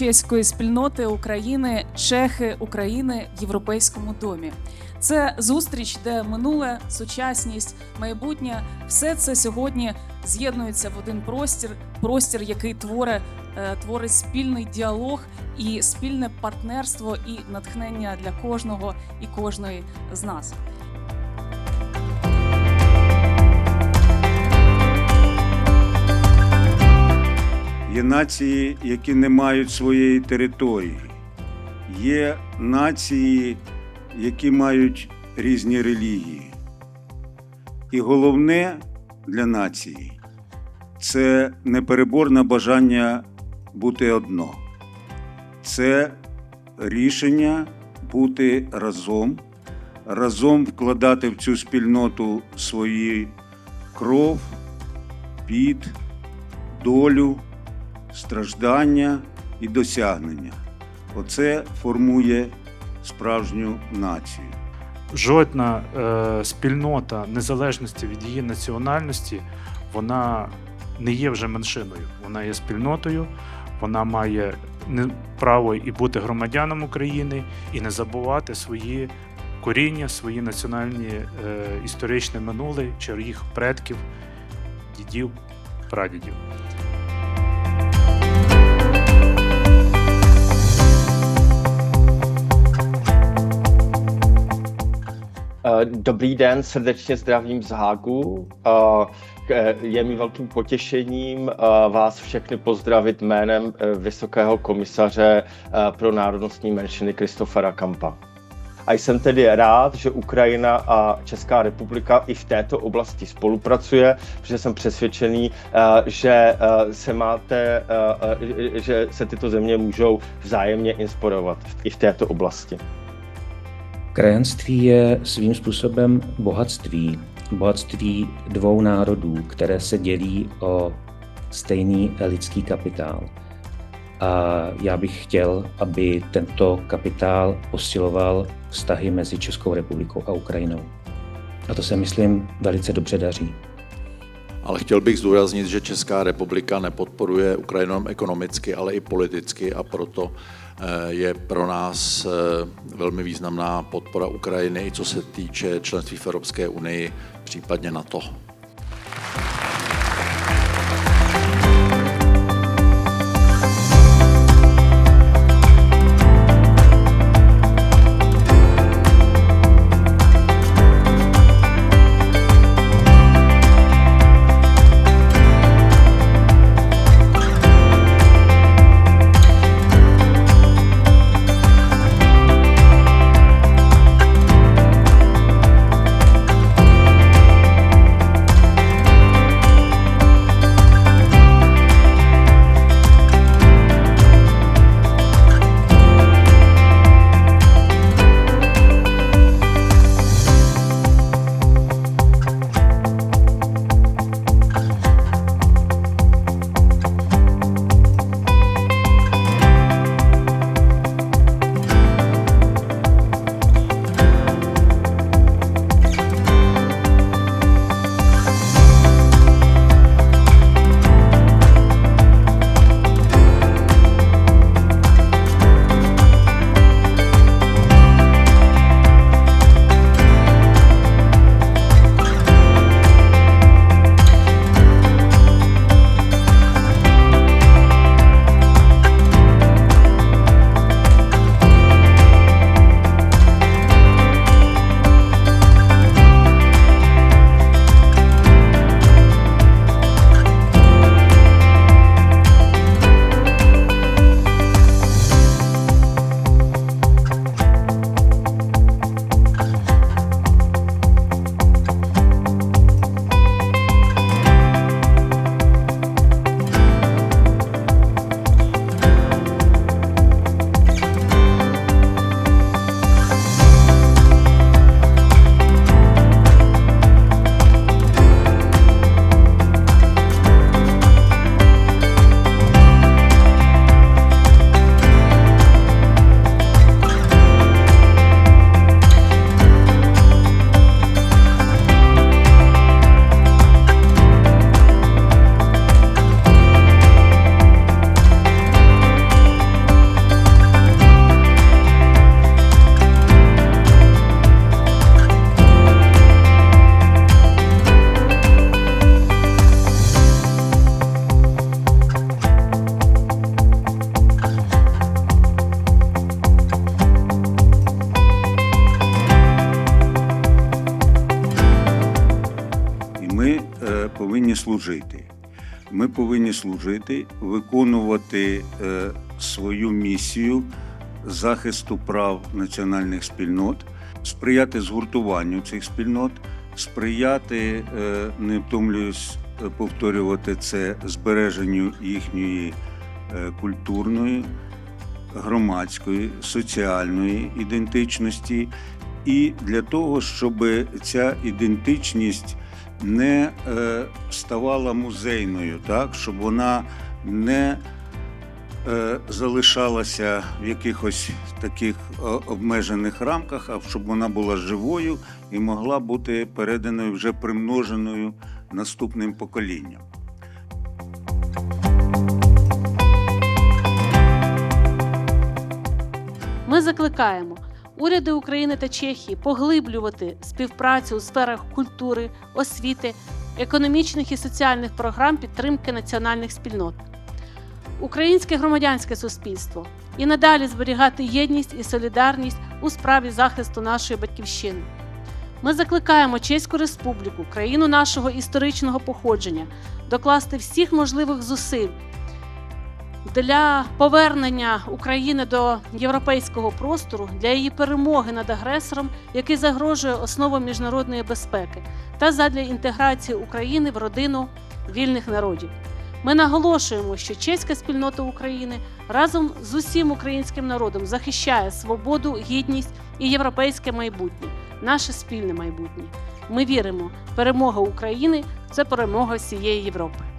європейської спільноти України, Чехи України в європейському домі. Це зустріч, де минуле, сучасність, майбутнє все це сьогодні з'єднується в один простір, простір, який творить, е, творить спільний діалог і спільне партнерство і натхнення для кожного і кожної з нас. Нації, які не мають своєї території. Є нації, які мають різні релігії. І головне для нації це непереборне бажання бути одно. Це рішення бути разом, разом вкладати в цю спільноту свої кров, піт, долю страждання і досягнення. Оце формує справжню націю. жодна е, спільнота незалежності від її національності, вона не є вже меншиною. Вона є спільнотою, вона має право і бути громадяном України, і не забувати свої коріння, свої національні е, історичне минуле чи їх предків, дідів, прадідів. Dobrý den, srdečně zdravím z Hágu. Eh, Je mi velkým potěšením eh, vás všechny pozdravit jménem eh, Vysokého komisaře pro národnostní menšiny Kristofera Kampa. A jsem tedy rád, že Ukrajina a Česká republika i v této oblasti spolupracuje, protože jsem přesvědčený, že se máte, že se tyto země můžou vzájemně inspirovat i v této oblasti. Krajanství je svým způsobem bohatství. Bohatství dvou národů, které se dělí o stejný lidský kapitál. A já bych chtěl, aby tento kapitál posiloval vztahy mezi Českou republikou a Ukrajinou. A to se, myslím, velice dobře daří. Ale chtěl bych zdůraznit, že Česká republika nepodporuje Ukrajinu ekonomicky, ale i politicky a proto je pro nás eh, velmi významná podpora Ukrajiny, i co se týče členství v Evropské unii, případně NATO. Повинні служити. Ми повинні служити, виконувати е, свою місію захисту прав національних спільнот, сприяти згуртуванню цих спільнот, сприяти, е, не втомлююсь е, повторювати це, збереженню їхньої культурної, громадської, соціальної ідентичності, і для того, щоб ця ідентичність не е, ставала музейною, так, щоб вона не е, залишалася в якихось таких обмежених рамках, а щоб вона була живою і могла бути переданою вже примноженою наступним поколінням. Ми закликаємо уряди України та Чехії поглиблювати співпрацю у сферах культури, освіти, економічних і соціальних програм підтримки національних спільнот. Українське громадянське суспільство і надалі зберігати єдність і солідарність у справі захисту нашої батьківщини. Ми закликаємо Чеську Республіку, країну нашого історичного походження, докласти всіх можливих зусиль для повернення України до європейського простору, для її перемоги над агресором, який загрожує основам міжнародної безпеки, та задля інтеграції України в родину вільних народів. Ми наголошуємо, що чеська спільнота України разом з усім українським народом захищає свободу, гідність і європейське майбутнє, наше спільне майбутнє. Ми віримо, перемога України це перемога всієї Європи.